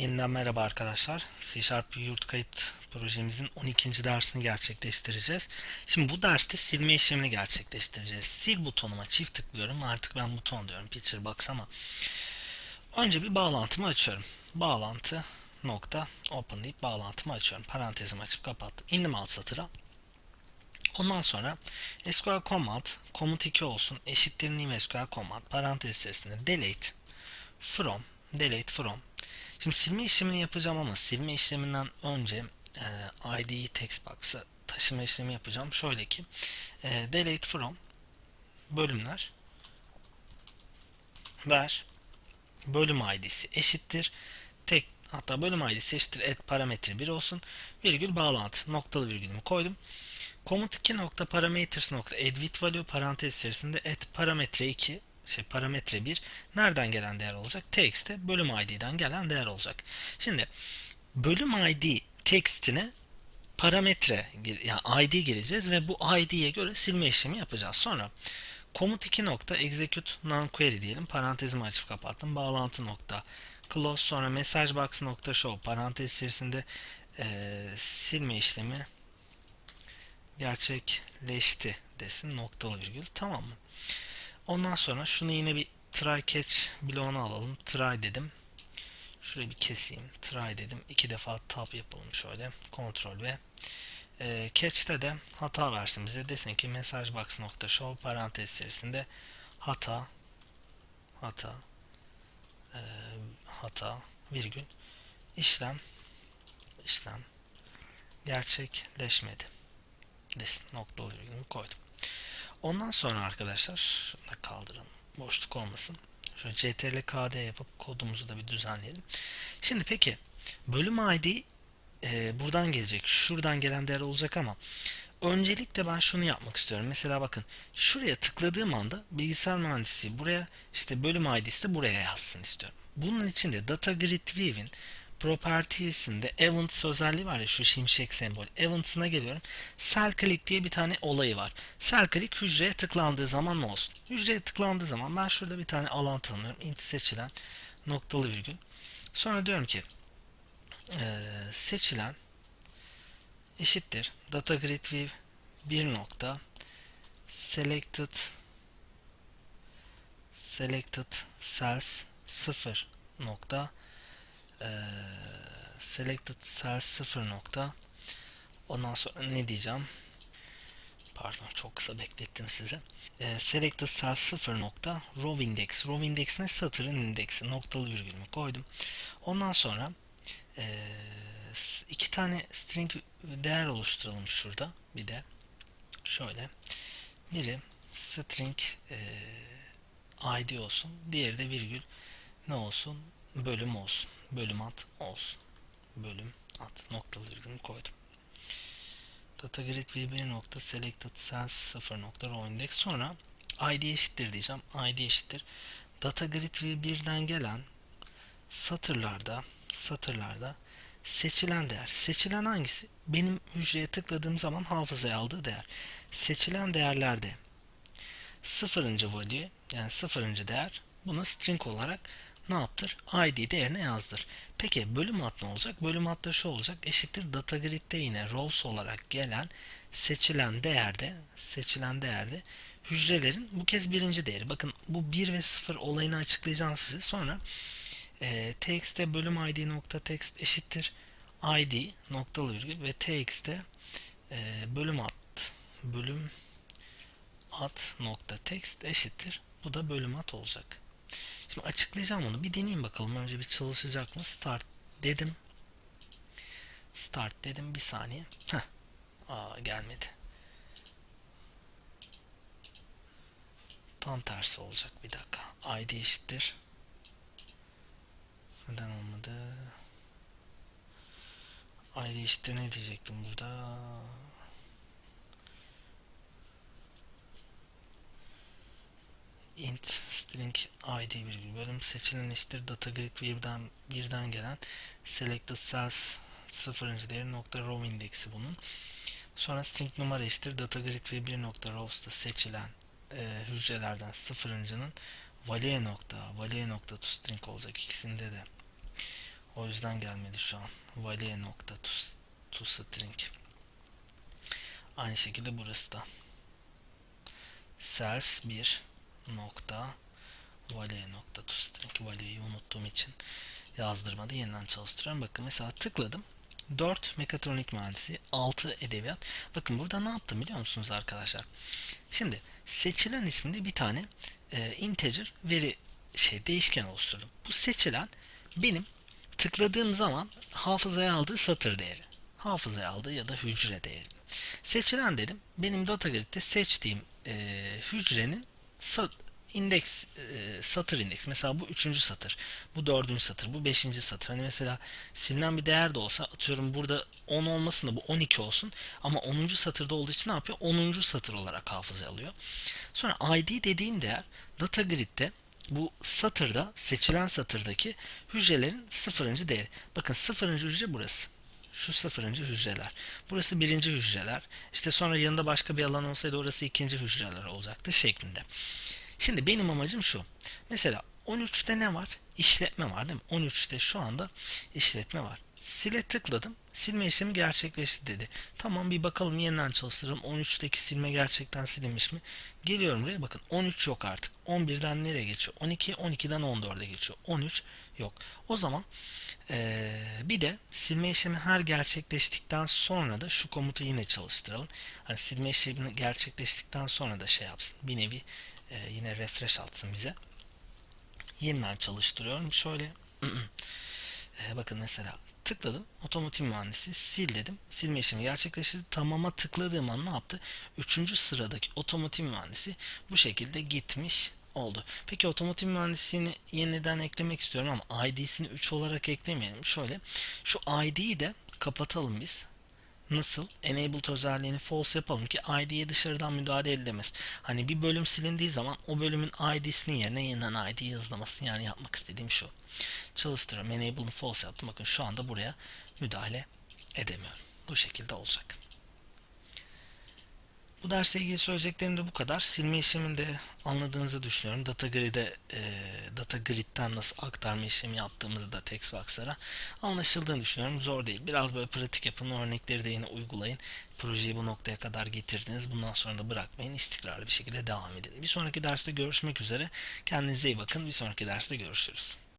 Yeniden merhaba arkadaşlar. C Sharp yurt kayıt projemizin 12. dersini gerçekleştireceğiz. Şimdi bu derste silme işlemini gerçekleştireceğiz. Sil butonuma çift tıklıyorum. Artık ben buton diyorum. Picture box ama önce bir bağlantımı açıyorum. Bağlantı nokta open deyip bağlantımı açıyorum. Parantezimi açıp kapattım. İndim alt satıra. Ondan sonra SQL command komut 2 olsun eşittir new SQL command parantez içerisinde delete from delete from Şimdi silme işlemini yapacağım ama silme işleminden önce e, ID'yi textbox'a taşıma işlemi yapacağım. Şöyle ki e, delete from bölümler ver. Bölüm ID'si eşittir. Tek hatta bölüm ID'si eşittir. Et parametre 1 olsun. Virgül bağlantı. Noktalı virgülümü koydum. Komut 2 nokta parameters nokta with value parantez içerisinde et parametre 2 şey parametre 1 nereden gelen değer olacak? Text'te bölüm id'den gelen değer olacak. Şimdi bölüm id text'ine parametre yani id gireceğiz ve bu id'ye göre silme işlemi yapacağız. Sonra komut 2 nokta execute non query diyelim. Parantezimi açıp kapattım. Bağlantı nokta close sonra message box nokta show parantez içerisinde e, silme işlemi gerçekleşti desin noktalı virgül tamam mı? Ondan sonra şunu yine bir try catch bloğuna alalım. Try dedim. Şurayı bir keseyim. Try dedim. İki defa tab yapalım şöyle. Ctrl ve e, catch'te de hata versin bize. Desin ki message box nokta show parantez içerisinde hata hata e, hata virgül işlem işlem gerçekleşmedi desin noktalı virgülümü koydum. Ondan sonra arkadaşlar kaldıralım. Boşluk olmasın. Şöyle ctrl kd yapıp kodumuzu da bir düzenleyelim. Şimdi peki bölüm id e, buradan gelecek. Şuradan gelen değer olacak ama öncelikle ben şunu yapmak istiyorum. Mesela bakın şuraya tıkladığım anda bilgisayar mühendisi buraya işte bölüm id'si de buraya yazsın istiyorum. Bunun için de data grid view'in Properties'inde events özelliği var ya şu şimşek sembol. Events'ına geliyorum. Cell click diye bir tane olayı var. Cell click hücreye tıklandığı zaman ne olsun? Hücreye tıklandığı zaman ben şurada bir tane alan tanımlıyorum. int seçilen noktalı virgül. Sonra diyorum ki e, seçilen eşittir data grid view bir nokta selected selected cells 0 nokta e, selected cells 0 nokta. Ondan sonra ne diyeceğim? Pardon çok kısa beklettim size e, selected cells 0 nokta row index. Row index ne? Satırın indeksi. Noktalı virgülümü koydum. Ondan sonra e, iki tane string değer oluşturalım şurada. Bir de şöyle. Biri string e, id olsun. Diğeri de virgül ne olsun? Bölüm olsun bölüm at olsun. Bölüm at noktalı virgül koydum. Data grid v1 nokta selected cells 0 nokta row index sonra id eşittir diyeceğim. id eşittir. Data grid v1'den gelen satırlarda satırlarda seçilen değer. Seçilen hangisi? Benim hücreye tıkladığım zaman hafızaya aldığı değer. Seçilen değerlerde sıfırıncı value yani sıfırıncı değer bunu string olarak ne yaptır? ID değerine yazdır. Peki bölüm ad ne olacak? Bölüm ad da şu olacak. Eşittir data grid'de yine rows olarak gelen seçilen değerde seçilen değerde hücrelerin bu kez birinci değeri. Bakın bu 1 ve 0 olayını açıklayacağım size. Sonra e, txt'te bölüm id nokta text eşittir id noktalı virgül ve txt'te e, bölüm ad bölüm ad nokta text eşittir. Bu da bölüm ad olacak. Şimdi açıklayacağım onu. Bir deneyeyim bakalım. Önce bir çalışacak mı? Start dedim. Start dedim. Bir saniye. Heh. Aa gelmedi. Tam tersi olacak. Bir dakika. ID eşittir. Neden olmadı? ID eşittir ne diyecektim burada? int string id virgül bölüm seçilen eşittir data grid birden birden gelen selected cells sıfırıncı değeri nokta row indeksi bunun. Sonra string numara eşittir data grid ve bir nokta rows'ta seçilen e, hücrelerden sıfırıncının value nokta value nokta to string olacak ikisinde de O yüzden gelmedi şu an. Value nokta to, to string. Aynı şekilde burası da. Cells 1 nokta value nokta to string. Value'yi unuttuğum için yazdırmadı. Yeniden çalıştırıyorum. Bakın mesela tıkladım. 4 mekatronik mühendisi, 6 edebiyat. Bakın burada ne yaptım biliyor musunuz arkadaşlar? Şimdi seçilen isminde bir tane e, integer veri şey değişken oluşturdum. Bu seçilen benim tıkladığım zaman hafızaya aldığı satır değeri. Hafızaya aldığı ya da hücre değeri. Seçilen dedim. Benim data grid'de seçtiğim e, hücrenin indeks e, satır indeks. Mesela bu üçüncü satır. Bu dördüncü satır. Bu beşinci satır. Hani mesela silinen bir değer de olsa atıyorum burada 10 olmasın da bu 12 olsun. Ama 10. satırda olduğu için ne yapıyor? 10. satır olarak hafızaya alıyor. Sonra ID dediğim değer data grid'de bu satırda seçilen satırdaki hücrelerin sıfırıncı değeri. Bakın sıfırıncı hücre burası. Şu sıfırıncı hücreler. Burası birinci hücreler. İşte sonra yanında başka bir alan olsaydı orası ikinci hücreler olacaktı şeklinde. Şimdi benim amacım şu. Mesela 13'te ne var? İşletme var değil mi? 13'te şu anda işletme var. Sile tıkladım. Silme işlemi gerçekleşti dedi. Tamam bir bakalım yeniden çalıştıralım. 13'teki silme gerçekten silinmiş mi? Geliyorum buraya bakın. 13 yok artık. 11'den nereye geçiyor? 12, 12'den 14'e geçiyor. 13 yok. O zaman ee, bir de silme işlemi her gerçekleştikten sonra da şu komutu yine çalıştıralım. Hani silme işlemi gerçekleştikten sonra da şey yapsın. Bir nevi e, yine refresh atsın bize. Yeniden çalıştırıyorum. Şöyle e, bakın mesela tıkladım. Otomotiv mühendisi sil dedim. Silme işlemi gerçekleşti. Tamama tıkladığım an ne yaptı? Üçüncü sıradaki otomotiv mühendisi bu şekilde gitmiş oldu. Peki otomotiv mühendisliğini yeniden eklemek istiyorum ama ID'sini 3 olarak eklemeyelim. Şöyle şu ID'yi de kapatalım biz. Nasıl? Enabled özelliğini false yapalım ki ID'ye dışarıdan müdahale edilemez. Hani bir bölüm silindiği zaman o bölümün ID'sinin yerine yeniden ID yazılamasın. Yani yapmak istediğim şu. Çalıştırıyorum. Enabled'ını false yaptım. Bakın şu anda buraya müdahale edemiyorum. Bu şekilde olacak. Bu dersle ilgili söyleyeceklerim de bu kadar. Silme işlemini de anladığınızı düşünüyorum. Data grid'e e, data grid'den nasıl aktarma işlemi yaptığımızı da Textbox'lara anlaşıldığını düşünüyorum. Zor değil. Biraz böyle pratik yapın. Örnekleri de yine uygulayın. Projeyi bu noktaya kadar getirdiniz. Bundan sonra da bırakmayın. İstikrarlı bir şekilde devam edin. Bir sonraki derste görüşmek üzere. Kendinize iyi bakın. Bir sonraki derste görüşürüz.